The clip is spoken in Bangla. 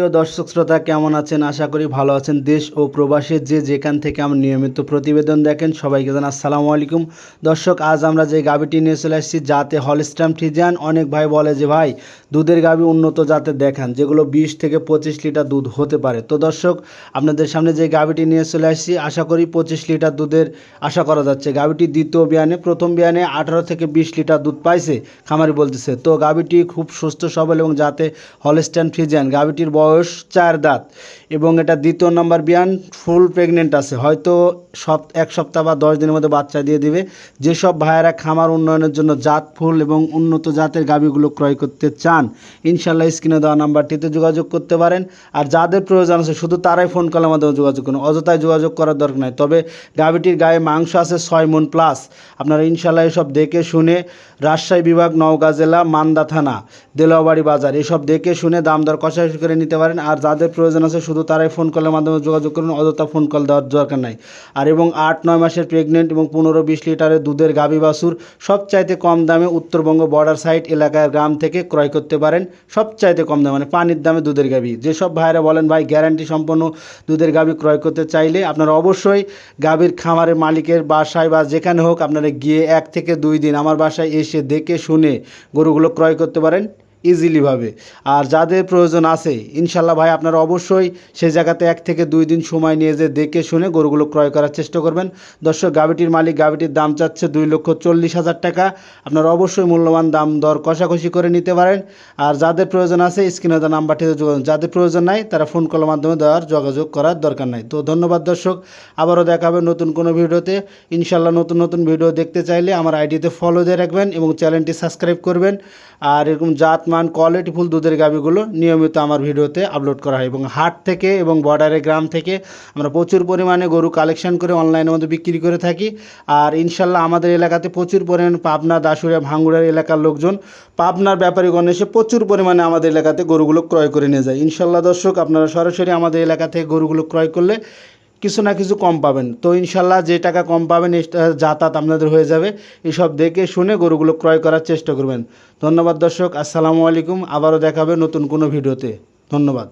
প্রিয় দর্শক শ্রোতা, কেমন আছেন? আশা করি ভালো আছেন। দেশ ও প্রবাসে যে যেখান থেকে আমার নিয়মিত প্রতিবেদন দেখেন, সবাইকে জানাই আসসালামু আলাইকুম। দর্শক, আজ আমরা যে গাবিটি নিয়ে চলে আসছি যাতে হলস্টাম ফ্রিজিয়ান অনেক ভাই বলে যে, ভাই, দুধের গাবি উন্নত জাতের দেখান, যেগুলো বিশ থেকে পঁচিশ লিটার দুধ হতে পারে। তো দর্শক, আপনাদের সামনে যে গাবিটি নিয়ে চলে আসছি, আশা করি পঁচিশ লিটার দুধের আশা করা যাচ্ছে। গাবিটি দ্বিতীয় বিয়ানে, প্রথম বিয়ানে আঠারো থেকে বিশ লিটার দুধ পাইছে, খামারি বলতেছে। তো গাবিটি খুব সুস্থ, সবল এবং যাতে হলস্টাইন ফ্রিজিয়ান গাবিটির বয়স চার দাঁত এবং এটা দ্বিতীয় নম্বর বিয়ান ফুল প্রেগনেন্ট আছে। হয়তো সপ, এক সপ্তাহ বা দশ দিনের মধ্যে বাচ্চা দিয়ে দিবে। যেসব ভাইয়েরা খামার উন্নয়নের জন্য জাত ফুল এবং উন্নত জাতের গাবিগুলো ক্রয় করতে চান ইনশাল্লাহ স্ক্রিনে দেওয়া নাম্বারটিতে যোগাযোগ করতে পারেন। আর যাদের প্রয়োজন আছে, শুধু তারাই ফোন কলের মাধ্যমে যোগাযোগ করুন। অযথায় যোগাযোগ করার দরকার নাই। তবে গাবিটির গায়ে মাংস আছে ছয় মন প্লাস আপনারা ইনশাল্লাহ এসব দেখে শুনে রাজশাহী বিভাগ, নওগাঁ জেলা, মান্দা থানা দেলোয়াবাড়ি বাজার। এসব দেখে শুনে দাম দর কষাকষি করে নিতে পারেন। আর যাদের প্রয়োজন আছে শুধু তারাই ফোন কলের মাধ্যমে যোগাযোগ করুন। অযথা ফোন কল দেওয়ার দরকার নাই। আর এবং আট, নয় মাসের প্রেগনেন্ট এবং পনেরো, বিশ লিটারের দুধের গাভী বাছুর সবচাইতে কম দামে উত্তরবঙ্গ বর্ডার সাইড এলাকার গ্রাম থেকে ক্রয় করতে পারেন। সবচাইতে কম দামে মানে পানির দামে দুধের গাভী। যেসব ভাইরা বলেন, ভাই গ্যারান্টি সম্পন্ন দুধের গাভী ক্রয় করতে চাইলে আপনারা অবশ্যই গাভীর খামারের মালিকের বাসায় বা যেখানে হোক আপনারা গিয়ে এক থেকে দুই দিন আমার বাসায় এসে দেখে শুনে গরুগুলো ক্রয় করতে পারেন। ইজিলিভাবে আর যাদের প্রয়োজন আছে, ইনশাল্লাহ ভাই আপনারা অবশ্যই সেই জায়গাতে এক থেকে দুই দিন সময় নিয়ে যে দেখে শুনে গরুগুলো ক্রয় করার চেষ্টা করবেন। দর্শক গাবিটির মালিক গাবিটির দাম চাচ্ছে দুই লক্ষ চল্লিশ হাজার টাকা। আপনারা অবশ্যই মূল্যবান দাম দর কষাকষি করে নিতে পারেন। আর যাদের প্রয়োজন আছে, স্ক্রিনে দেওয়া নাম্বারটিতে যোগাযোগ যাদের প্রয়োজন নাই, তারা ফোন কলের মাধ্যমে দেওয়ার যোগাযোগ করার দরকার নাই। তো ধন্যবাদ দর্শক, আবারও দেখা হবে নতুন কোনো ভিডিওতে। ইনশাল্লাহ নতুন নতুন ভিডিও দেখতে চাইলে আমার আইডিতে ফলো দিয়ে রাখবেন এবং চ্যানেলটি সাবস্ক্রাইব করবেন। আর এরকম জাতমান কোয়ালিটিফুল দুধের গাভিগুলো নিয়মিত আমার ভিডিওতে আপলোড করা হয় এবং হাট থেকে এবং বর্ডারের গ্রাম থেকে আমরা প্রচুর পরিমাণে গরু কালেকশন করে অনলাইনের মধ্যে বিক্রি করে থাকি। আর ইনশাল্লাহ আমাদের এলাকাতে প্রচুর পরিমাণে পাবনা দাসুরিয়া ভাঙ্গুড়ার এলাকার লোকজন পাবনার ব্যাপারীগণ এসে প্রচুর পরিমাণে আমাদের এলাকাতে গরুগুলো ক্রয় করে নিয়ে যায়। ইনশাল্লাহ দর্শক, আপনারা সরাসরি আমাদের এলাকা থেকে গরুগুলো ক্রয় করলে কিছু না কিছু কম পাবেন। তো ইনশাল্লাহ যে টাকা কম পাবেন যাতায়াত আপনাদের হয়ে যাবে। এসব দেখে শুনে গরুগুলো ক্রয় করার চেষ্টা করবেন। ধন্যবাদ দর্শক, আসসালামু আলাইকুম। আবারও দেখাবে নতুন কোনো ভিডিওতে। ধন্যবাদ।